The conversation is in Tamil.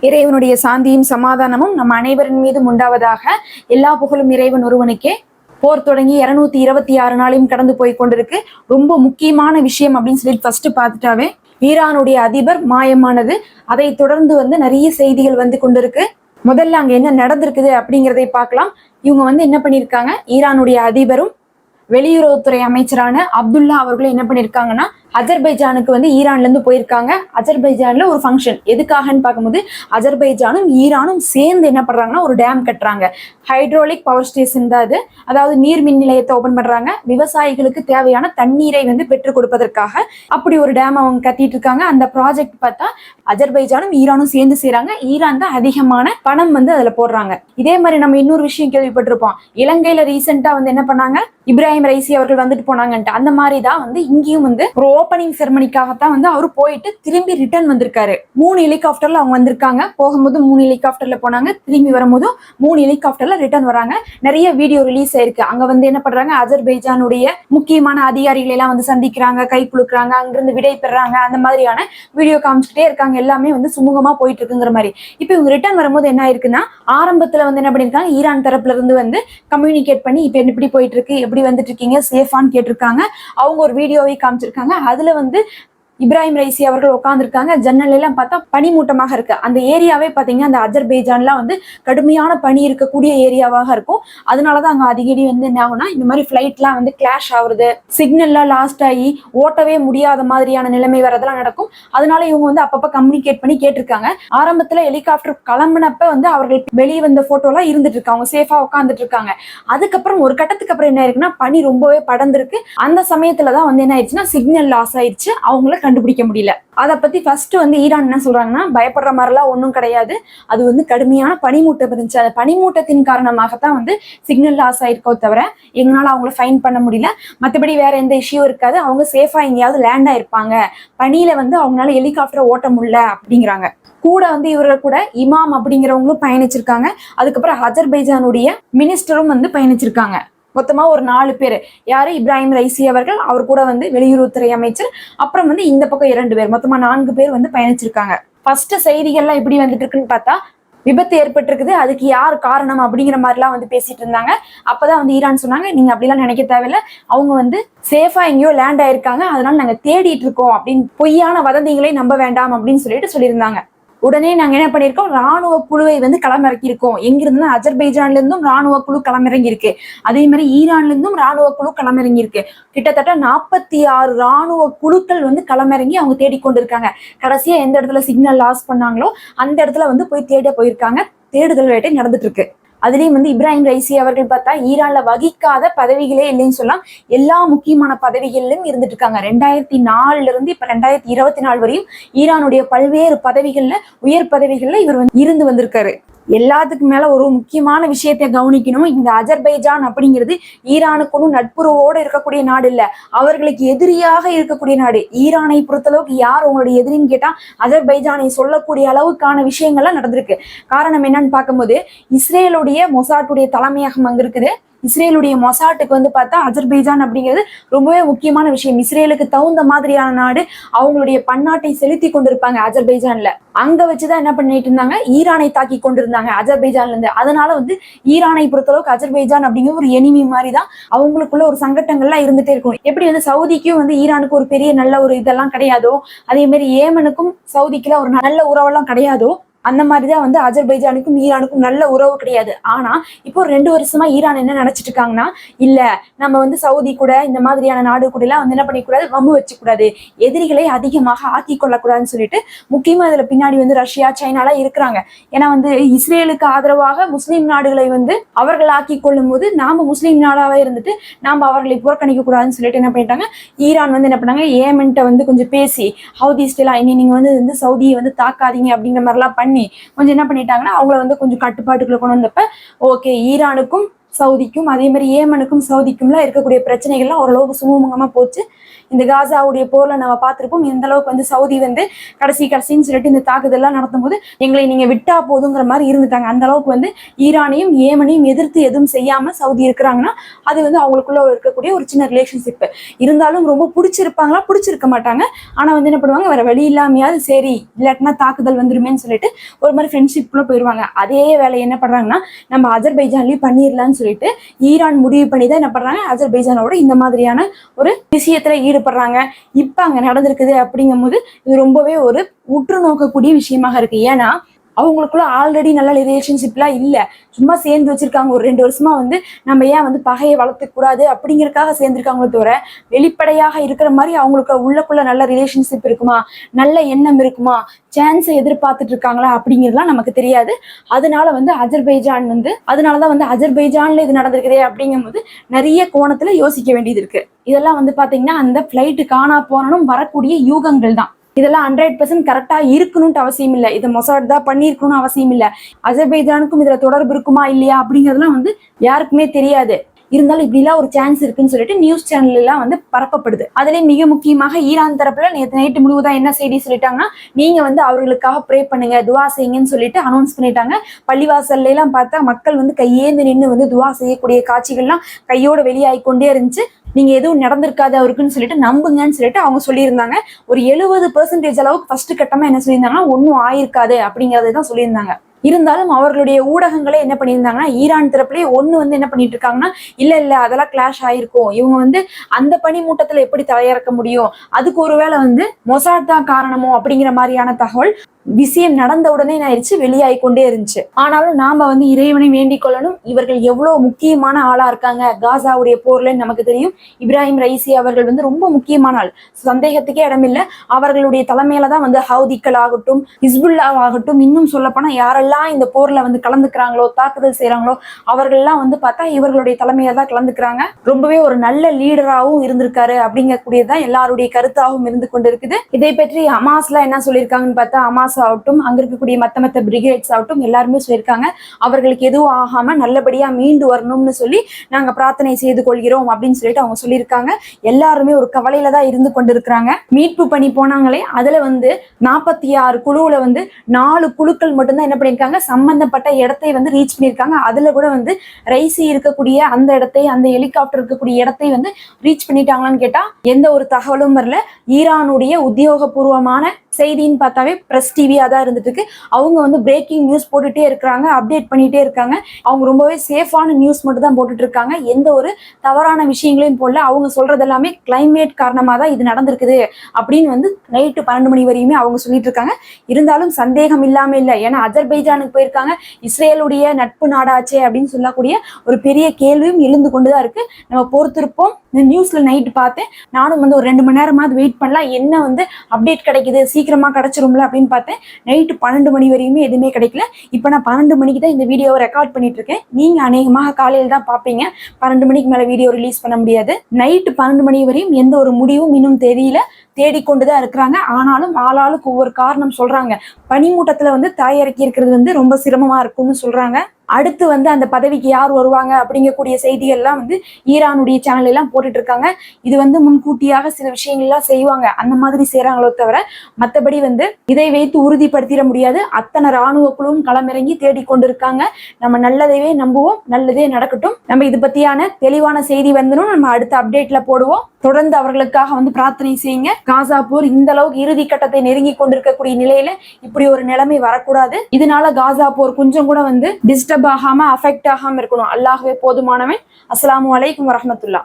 இறைவனுடைய சாந்தியும் சமாதானமும் நம் அனைவரின் மீதும் உண்டாவதாக எல்லா புகழும் இறைவன் ஒருவனுக்கே. போர் தொடங்கி இருநூத்தி இருபத்தி ஆறு நாளையும் கடந்து போய் கொண்டிருக்கு. ரொம்ப முக்கியமான விஷயம் அப்படின்னு சொல்லிட்டு ஃபர்ஸ்ட் பார்த்துட்டாவே ஈரானுடைய அதிபர் மாயமானது அதை தொடர்ந்து வந்து நிறைய செய்திகள் வந்து கொண்டிருக்கு. முதல்ல அங்க என்ன நடந்திருக்குது அப்படிங்கிறதை பார்க்கலாம். இவங்க வந்து என்ன பண்ணியிருக்காங்க? ஈரானுடைய அதிபரும் வெளியுறவுத்துறை அமைச்சரான அப்துல்லா அவர்களும் என்ன பண்ணியிருக்காங்கன்னா அஜர்பைஜானுக்கு வந்து ஈரான்ல இருந்து போயிருக்காங்க. அஜர்பைஜான்ல ஒரு ஃபங்க்ஷன் எதுக்காகன்னு பார்க்கும்போது அஜர்பைஜானும் ஈரானும் சேர்ந்து என்ன பண்றாங்கன்னா ஒரு டேம் கட்டுறாங்க. ஹைட்ரோலிக் பவர் ஸ்டேஷன் தான் அது. அதாவது நீர் மின் நிலையத்தை ஓபன் பண்றாங்க. விவசாயிகளுக்கு தேவையான தண்ணீரை வந்து பெற்றுக் கொடுப்பதற்காக அப்படி ஒரு டேம் அவங்க கட்டிட்டு இருக்காங்க. அந்த ப்ராஜெக்ட் பார்த்தா அஜர்பைஜானும் ஈரானும் சேர்ந்து செய்யறாங்க ஈரான் தான் அதிகமான பணம் வந்து அதுல போடுறாங்க. இதே மாதிரி நம்ம இன்னொரு விஷயம் கேள்விப்பட்டிருப்போம். இலங்கையில ரீசெண்டா வந்து என்ன பண்ணாங்க? இப்ராஹிம் ரைசி அவர்கள் வந்துட்டு போனாங்கன்ட்டு. அந்த மாதிரி தான் வந்து இங்கேயும் வந்து ஒரு ஓப்பனிங் செரமனிக்காகத்தான் வந்து அவர் போயிட்டு திரும்பி ரிட்டர்ன் வந்திருக்காரு. மூணு ஹெலிகாப்டர்ல அவங்க வந்திருக்காங்க. போகும்போது மூணு ஹெலிகாப்டர்ல போனாங்க. திரும்பி வரும்போது மூணு ஹெலிகாப்டர்ல ரிட்டர்ன் வராங்க. நிறைய வீடியோ ரிலீஸ் ஆயிருக்கு. அங்க வந்து என்ன பண்றாங்க? அஜர்பைஜானுடைய முக்கியமான அதிகாரிகளை எல்லாம் வந்து சந்திக்கிறாங்க கை குலுக்குறாங்க அங்கிருந்து விடை பெறாங்க அந்த மாதிரியான வீடியோ காமிச்சுட்டே இருக்காங்க. எல்லாமே வந்து சுமூகமா போயிட்டு இருக்குங்கிற மாதிரி. இப்போ இவங்க ரிட்டர்ன் வரும்போது என்ன ஆயிருக்குன்னா ஆரம்பத்துல வந்து என்ன பண்ணிருக்காங்க? ஈரான் தரப்புல இருந்து வந்து கம்யூனிகேட் பண்ணி இப்போ எப்படி போயிட்டு இருக்கு எப்படி வந்துட்டு இருக்கீங்க சேஃபான்னு கேட்டிருக்காங்க. அவங்க ஒரு வீடியோவை காமிச்சிருக்காங்க. அதுல வந்து இப்ராஹிம் ரைசி அவர்கள் உட்காந்துருக்காங்க ஜன்னல் எல்லாம் பார்த்தா பனிமூட்டமாக இருக்கு. அந்த ஏரியாவே பார்த்தீங்கன்னா அந்த அஜர்பைஜான்லாம் வந்து கடுமையான பனி இருக்கக்கூடிய ஏரியாவாக இருக்கும். அதனால தான் அங்கே அடிக்கடி வந்து என்ன ஆகும்னா இந்த மாதிரி ஃப்ளைட்லாம் வந்து கிளாஷ் ஆகுறது சிக்னல்லாம் லாஸ்ட் ஆகி ஓட்டவே முடியாத மாதிரியான நிலைமை வரதெல்லாம் நடக்கும். அதனால இவங்க வந்து அப்பப்போ கம்யூனிகேட் பண்ணி கேட்டிருக்காங்க. ஆரம்பத்தில் ஹெலிகாப்டர் கிளம்புனப்ப வந்து அவர்கள் வெளியே வந்த ஃபோட்டோலாம் இருந்துட்டு இருக்காங்க அவங்க சேஃபாக உட்காந்துட்டு இருக்காங்க. அதுக்கப்புறம் ஒரு கட்டத்துக்கு அப்புறம் என்ன ஆயிருக்குன்னா பனி ரொம்பவே படர்ந்துருக்கு. அந்த சமயத்தில் தான் வந்து என்ன ஆயிடுச்சுன்னா சிக்னல் லாஸ் ஆயிடுச்சு அவங்கள கண்டுபிடிக்க முடியல. அதை பத்தி ஃபர்ஸ்ட் வந்து ஈரான் என்ன சொல்றாங்கன்னா பயப்படுற மாதிரிலாம் ஒன்றும் கிடையாது. அது வந்து கடுமையான பனிமூட்டம் இருந்துச்சு. அந்த பனிமூட்டத்தின் காரணமாகத்தான் வந்து சிக்னல் லாஸ் ஆயிருக்கோ தவிர எங்களால் அவங்கள ஃபைன் பண்ண முடியல. மற்றபடி வேற எந்த இஷ்யூ இருக்காது. அவங்க சேஃபா எங்கேயாவது லேண்ட் ஆயிருப்பாங்க. பனியில வந்து அவங்களால ஹெலிகாப்டரை ஓட்ட முடியல அப்படிங்கிறாங்க. கூட வந்து இவர்கள் கூட இமாம் அப்படிங்கிறவங்களும் பயணிச்சிருக்காங்க. அதுக்கப்புறம் அஜர்பைஜானுடைய மினிஸ்டரும் வந்து பயணிச்சிருக்காங்க. மொத்தமா ஒரு நாலு பேர். யாரு? இப்ராஹிம் ரைசி அவர்கள் அவர் கூட வந்து வெளியுறவுத்துறை அமைச்சர். அப்புறம் வந்து இந்த பக்கம் இரண்டு பேர். மொத்தமா நான்கு பேர் வந்து பயணிச்சிருக்காங்க. ஃபர்ஸ்ட் செய்திகள்லாம் எப்படி வந்துட்டு இருக்குன்னு பார்த்தா விபத்து ஏற்பட்டிருக்குது. அதுக்கு யார் காரணம் அப்படிங்கிற மாதிரிலாம் வந்து பேசிட்டு இருந்தாங்க. அப்பதான் வந்து ஈரான் சொன்னாங்க நீங்க அப்படிலாம் நினைக்க தேவையில்ல. அவங்க வந்து சேஃபா எங்கேயோ லேண்ட் ஆயிருக்காங்க. அதனால நாங்க தேடிட்டு இருக்கோம். அப்படின்னு பொய்யான வதந்திகளை நம்ப வேண்டாம் அப்படின்னு சொல்லிட்டு சொல்லியிருந்தாங்க. உடனே நாங்க என்ன பண்ணிருக்கோம்? ராணுவ குழுவை வந்து களமிறக்கியிருக்கோம். எங்கிருந்துன்னா அஜர்பைஜான்ல இருந்தும் ராணுவ குழு களமிறங்கி இருக்கு அதே மாதிரி ஈரான்ல இருந்தும் ராணுவ குழு களமிறங்கி இருக்கு கிட்டத்தட்ட நாற்பத்தி ஆறு ராணுவ குழுக்கள் வந்து களமிறங்கி அவங்க தேடிக்கொண்டிருக்காங்க கடைசியா எந்த இடத்துல சிக்னல் லாஸ் பண்ணாங்களோ அந்த இடத்துல வந்து போய் தேட போயிருக்காங்க. தேடுதல் வேட்டை நடந்துட்டு இருக்கு. அதுலேயும் வந்து இப்ராஹிம் ரைசி அவர்கள் பார்த்தா ஈரான்ல வகிக்காத பதவிகளே இல்லைன்னு சொல்லலாம் எல்லா முக்கியமான பதவிகளிலும் இருந்துட்டு இருக்காங்க. ரெண்டாயிரத்தி நாலுல இருந்து இப்ப ரெண்டாயிரத்தி இருபத்தி நாலு வரையும் ஈரானுடைய பல்வேறு பதவிகள்ல உயர் பதவிகள்ல இவர் வந்து இருந்து வந்திருக்காரு. எல்லாத்துக்கு மேல ஒரு முக்கியமான விஷயத்தை கவனிக்கணும். இந்த அஜர்பைஜான் அப்படிங்கிறது ஈரானுக்குன்னு நட்புறவோடு இருக்கக்கூடிய நாடு இல்ல. அவர்களுக்கு எதிரியாக இருக்கக்கூடிய நாடு. ஈரானை பொறுத்தளவுக்கு யார் உங்களுடைய எதிரின்னு கேட்டா அஜர்பைஜானை சொல்லக்கூடிய அளவுக்கான விஷயங்கள்லாம் நடந்திருக்கு. காரணம் என்னன்னு பார்க்கும்போது இஸ்ரேலுடைய மொசாட்டுடைய தலைமையகம் அங்க இருக்குது. இஸ்ரேலுடைய மொசாட்டுக்கு வந்து பார்த்தா அஜர்பைஜான் அப்படிங்கிறது ரொம்பவே முக்கியமான விஷயம். இஸ்ரேலுக்கு தகுந்த மாதிரியான நாடு அவங்களுடைய பன்னாட்டை செலுத்தி கொண்டிருப்பாங்க அஜர்பைஜான்ல அங்க வச்சுதான் என்ன பண்ணிட்டு இருந்தாங்க? ஈரானை தாக்கி கொண்டிருந்தாங்க அஜர்பைஜான்ல இருந்து அதனால வந்து ஈரானை பொறுத்தளவுக்கு அஜர்பைஜான் அப்படிங்கிற ஒரு எனிமி மாதிரி தான் அவங்களுக்குள்ள ஒரு சங்கட்டங்கள்லாம் இருந்துட்டே இருக்கும். எப்படி வந்து சவுதிக்கும் வந்து ஈரானுக்கு ஒரு பெரிய நல்ல ஒரு இதெல்லாம் கிடையாதோ அதே மாதிரி ஏமனுக்கும் சவுதிக்குலாம் ஒரு நல்ல உறவெல்லாம் கிடையாதோ அந்த மாதிரி தான் வந்து அஜர்பைஜானுக்கும் ஈரானுக்கும் நல்ல உறவு கிடையாது. ஆனா இப்போ ரெண்டு வருஷமா ஈரான் என்ன நினைச்சிட்டு இருக்காங்கன்னா இல்ல நம்ம வந்து சவுதி கூட இந்த மாதிரியான நாடு கூட எல்லாம் வந்து என்ன பண்ணிக்கூடாது? வம்பு வச்சுக்கூடாது. எதிரிகளை அதிகமாக ஆக்கி கொள்ளக்கூடாதுன்னு சொல்லிட்டு முக்கியமா இதுல பின்னாடி வந்து ரஷ்யா சைனாலாம் இருக்கிறாங்க. ஏன்னா வந்து இஸ்ரேலுக்கு ஆதரவாக முஸ்லீம் நாடுகளை வந்து அவர்கள் ஆக்கி கொள்ளும் போது நாம முஸ்லீம் நாடாவே இருந்துட்டு நாம அவர்களை புறக்கணிக்க கூடாதுன்னு சொல்லிட்டு என்ன பண்ணிட்டாங்க? ஈரான் வந்து என்ன பண்ணாங்க? ஏமென்ட்ட வந்து கொஞ்சம் பேசி ஹவுதிஸ்டெல்லாம் இனி நீங்க வந்து சவுதியை வந்து தாக்காதீங்க அப்படிங்கிற மாதிரிலாம் பண்ணி கொஞ்சம் என்ன பண்ணிட்டாங்கன்னா அவங்கள வந்து கொஞ்சம் கட்டுப்பாட்டுக்குள்ள கொண்டு வந்தப்ப ஓகே ஈரானுக்கும் சவுதிக்கும் அதே மாதிரி ஏமனுக்கும் சவுதிக்கும்லாம் இருக்கக்கூடிய பிரச்சனைகள்லாம் ஓரளவுக்கு சுமூகமாக போச்சு. இந்த காசாவுடைய போர்ல நம்ம பார்த்திருப்போம் இந்த அளவுக்கு வந்து சவுதி வந்து கடைசி கடைசின்னு சொல்லிட்டு இந்த தாக்குதல்லாம் நடத்தும் போது எங்களை நீங்க விட்டா போதுங்கிற மாதிரி இருந்துட்டாங்க. அந்த அளவுக்கு வந்து ஈரானையும் ஏமனையும் எதிர்த்து எதுவும் செய்யாம சவுதி இருக்கிறாங்கன்னா அது வந்து அவங்களுக்குள்ள இருக்கக்கூடிய ஒரு சின்ன ரிலேஷன்ஷிப் இருந்தாலும் ரொம்ப பிடிச்சிருப்பாங்களா? பிடிச்சிருக்க மாட்டாங்க. ஆனா வந்து என்ன பண்ணுவாங்க? வேற வழி இல்லாமையாவது சரி இல்லாட்டினா தாக்குதல் வந்துருமேன்னு சொல்லிட்டு ஒரு மாதிரி ஃப்ரெண்ட்ஷிப்ல போயிடுவாங்க அதே வேலை என்ன பண்றாங்கன்னா நம்ம அஜர்பைஜான்லயும் பண்ணிடலாம்னு சொல்லிட்டு ஈரான் முடிவு பண்ணி தான் என்ன பண்றாங்க? அஜர்பைஜானோட இந்த மாதிரியான ஒரு விஷயத்துல ஏற்படுறாங்க இப்ப அங்க நடந்திருக்குது அப்படிங்கும்போது இது ரொம்பவே ஒரு உற்று நோக்கக்கூடிய விஷயமாக இருக்கு. ஏன்னா அவங்களுக்குள்ள ஆல்ரெடி நல்ல ரிலேஷன்ஷிப்லாம் இல்ல. சும்மா சேர்ந்து வச்சிருக்காங்க. ஒரு ரெண்டு வருஷமா வந்து நம்ம ஏன் வந்து பகையை வளர்த்துக்க கூடாது அப்படிங்கறதுக்காக தவிர வெளிப்படையாக இருக்கிற மாதிரி அவங்களுக்கு உள்ளக்குள்ள நல்ல ரிலேஷன்ஷிப் இருக்குமா? நல்ல எண்ணம் இருக்குமா? சான்ஸை எதிர்பார்த்துட்டு இருக்காங்களா? அப்படிங்கிறதுலாம் நமக்கு தெரியாது. அதனால வந்து அஜர்பைஜான் வந்து அதனாலதான் வந்து அஜர்பைஜான்ல இது நடந்திருக்குதே அப்படிங்கும்போது நிறைய கோணத்துல யோசிக்க வேண்டியது இருக்கு. இதெல்லாம் வந்து பாத்தீங்கன்னா அந்த ஃப்ளைட்டு காணா போனனும் வரக்கூடிய யூகங்கள் தான். இதெல்லாம் ஹண்ட்ரட் பர்சன்ட் கரெக்டா இருக்கணும்ட்டு அவசியம் இல்லை. இதை மொசாட் தான் பண்ணியிருக்கணும்னு அவசியம் இல்லை. அஜர்பைதானுக்கும் இதுல தொடர்பு இருக்குமா இல்லையா அப்படிங்கிறதுலாம் வந்து யாருக்குமே தெரியாது. இருந்தாலும் இப்படிலாம் ஒரு சான்ஸ் இருக்குன்னு சொல்லிட்டு நியூஸ் சேனல் எல்லாம் வந்து பரப்பப்படுது. அதுலயும் மிக முக்கியமாக ஈரான் தரப்புல நேற்று நைட்டு முழுவதும் என்ன செய்தி சொல்லிட்டாங்கன்னா நீங்க வந்து அவர்களுக்காக ப்ரே பண்ணுங்க துவா செய்யுங்கன்னு சொல்லிட்டு அனௌன்ஸ் பண்ணிட்டாங்க. பள்ளிவாசல்ல எல்லாம் பார்த்தா மக்கள் வந்து கையேந்து நின்று வந்து துவா செய்யக்கூடிய காட்சிகள்லாம் கையோட வெளியாகி கொண்டே இருந்துச்சு. நீங்க எதுவும் நடந்திருக்காது அவருக்குன்னு சொல்லிட்டு நம்புங்கன்னு சொல்லிட்டு அவங்க சொல்லியிருந்தாங்க. ஒரு எழுபது பெர்சன்டேஜ் அளவுக்கு ஃபர்ஸ்ட் கட்டமா என்ன சொல்லியிருந்தாங்கன்னா ஒன்றும் ஆயிருக்காது அப்படிங்கறதை தான் சொல்லியிருந்தாங்க. இருந்தாலும் அவர்களுடைய ஊடகங்களே என்ன பண்ணியிருந்தாங்கன்னா ஈரான் தரப்புலேயே ஒன்று வந்து என்ன பண்ணிட்டு இருக்காங்கன்னா இல்ல இல்ல அதெல்லாம் கிளாஷ் ஆயிருக்கும். இவங்க வந்து அந்த பனிமூட்டத்துல எப்படி தலையிறக்க முடியும்? அதுக்கு ஒருவேளை வந்து மொசாட் தான் காரணமோ? அப்படிங்கிற மாதிரியான தகவல் விஷயம் நடந்த உடனே ஆயிடுச்சு வெளியாகி கொண்டே இருந்துச்சு. ஆனாலும் நாம வந்து இறைவனை வேண்டிக் கொள்ளணும். இவர்கள் எவ்வளவு முக்கியமான ஆளா இருக்காங்க? காசாவுடைய போர்ல நமக்கு தெரியும். இப்ராஹிம் ரைசி அவர்கள் வந்து ரொம்ப முக்கியமான ஆள். சந்தேகத்துக்கே இடமில்லை. அவர்களுடைய தலைமையில தான் வந்து ஹவுதிக்கள் ஆகட்டும் ஹிஸ்புல்லா ஆகட்டும் இன்னும் சொல்லப்போனா யாரெல்லாம் இந்த போர்ல வந்து கலந்துக்கிறாங்களோ தாக்குதல் செய்யறாங்களோ அவர்கள்லாம் வந்து பார்த்தா இவர்களுடைய தலைமையில தான் கலந்துக்கிறாங்க. ரொம்பவே ஒரு நல்ல லீடராகவும் இருந்திருக்காரு அப்படிங்கக்கூடியதான் எல்லாருடைய கருத்தாகவும் இருந்து கொண்டு இருக்குது இதை பற்றி அமாஸ்ல என்ன சொல்லியிருக்காங்கன்னு பார்த்தா அமாஸ் ஆகட்டும் அங்க இருக்கக்கூடிய மத்த மத்த பிரிகேட்ஸ் ஆகட்டும் எல்லாருமே சொல்லியிருக்காங்க. அவர்களுக்கு எதுவும் ஆகாம நல்லபடியா மீண்டு வரணும்னு சொல்லி நாங்க பிரார்த்தனை செய்து கொள்கிறோம் அப்படின்னு சொல்லிட்டு அவங்க சொல்லியிருக்காங்க. எல்லாருமே ஒரு கவலையில தான் இருந்து கொண்டிருக்கிறாங்க. மீட்பு பணி போனாங்களே அதுல வந்து நாற்பத்தி ஆறு குழுவுல வந்து நாலு குழுக்கள் மட்டும்தான் என்ன பண்ணியிருக்காங்க சம்பந்தப்பட்ட இடத்தை வந்து ரீச் பண்ணியிருக்காங்க. அதுல கூட வந்து ரைசி இருக்கக்கூடிய அந்த இடத்தை அந்த ஹெலிகாப்டர் இருக்கக்கூடிய இடத்தை வந்து ரீச் பண்ணிட்டாங்களான்னு கேட்டா எந்த ஒரு தகவலும் வரல. ஈரானுடைய உத்தியோகபூர்வமான செய்தின்னு பார்த்தாவே பிரஸ் டிவியாக தான் இருந்துட்டு இருக்கு அவங்க வந்து பிரேக்கிங் நியூஸ் போட்டுட்டே இருக்கிறாங்க அப்டேட் பண்ணிட்டே இருக்காங்க. அவங்க ரொம்பவே சேஃபான நியூஸ் மட்டும் தான் போட்டுட்டு இருக்காங்க. எந்த ஒரு தவறான விஷயங்களையும் போடல. அவங்க சொல்றது எல்லாமே கிளைமேட் காரணமாக தான் இது நடந்திருக்குது அப்படின்னு வந்து நைட்டு பன்னெண்டு மணி வரையுமே அவங்க சொல்லிட்டு இருக்காங்க. இருந்தாலும் சந்தேகம் இல்லாமல் இல்லை. ஏன்னா அஜர்பைஜானுக்கு போயிருக்காங்க. இஸ்ரேலுடைய நட்பு நாடாச்சே அப்படின்னு சொல்லக்கூடிய ஒரு பெரிய கேள்வியும் எழுந்து கொண்டுதான் இருக்கு. நம்ம பொறுத்திருப்போம். இந்த நியூஸ்ல நைட் பார்த்தேன். நானும் வந்து ஒரு ரெண்டு மணி நேரமாவது வெயிட் பண்ணலாம். என்ன வந்து அப்டேட் கிடைக்குது? சீக்கிரமா கிடைச்சிரும்ல அப்படின்னு பார்த்தேன். நைட்டு பன்னெண்டு மணி வரையுமே எதுவுமே கிடைக்கல. இப்போ நான் பன்னெண்டு மணிக்கு தான் இந்த வீடியோவை ரெக்கார்ட் பண்ணிட்டு இருக்கேன். நீங்க அநேகமாக காலையில் தான் பார்ப்பீங்க. பன்னெண்டு மணிக்கு மேல வீடியோ ரிலீஸ் பண்ண முடியாது. நைட்டு பன்னெண்டு மணி வரையும் எந்த ஒரு முடிவும் இன்னும் தெரியல. தேடிக்கொண்டுதான் இருக்கிறாங்க. ஆனாலும் ஆளாளுக்கு ஒவ்வொரு காரணம் சொல்றாங்க. பனிமூட்டத்துல வந்து தாயிறக்கி இருக்கிறது வந்து ரொம்ப சிரமமா இருக்கும்னு சொல்றாங்க. அடுத்து வந்து அந்த பதவிக்கு யார் வருவாங்க அப்படிங்கக்கூடிய செய்திகள்லாம் வந்து ஈரானுடைய சேனல் எல்லாம் போட்டுட்டு இருக்காங்க இது வந்து முன்கூட்டியாக சில விஷயங்கள்லாம் செய்வாங்க. அந்த மாதிரி செய்யறாங்களோ தவிர மற்றபடி வந்து இதை வைத்து உறுதிப்படுத்திட முடியாது. அத்தனை ராணுவ குழுவும் களமிறங்கி தேடிக்கொண்டிருக்காங்க. நம்ம நல்லதையே நம்புவோம் நல்லதே நடக்கட்டும். நம்ம இது பத்தியான தெளிவான செய்தி வந்தனும் நம்ம அடுத்த அப்டேட்ல போடுவோம். தொடர்ந்து அவர்களுக்காக வந்து பிரார்த்தனை செய்யுங்க. காசா போர் இந்த அளவுக்கு இறுதி கட்டத்தை நெருங்கி கொண்டிருக்கக்கூடிய நிலையில இப்படி ஒரு நிலைமை வரக்கூடாது. இதனால காசா போர் கொஞ்சம் கூட வந்து டிஸ்டர்ப் ஆகாம அஃபெக்ட் ஆகாம இருக்கணும். அல்லாஹ்வே போதுமானவன். அஸ்லாம் அலைக்கும் வரமத்துல்லா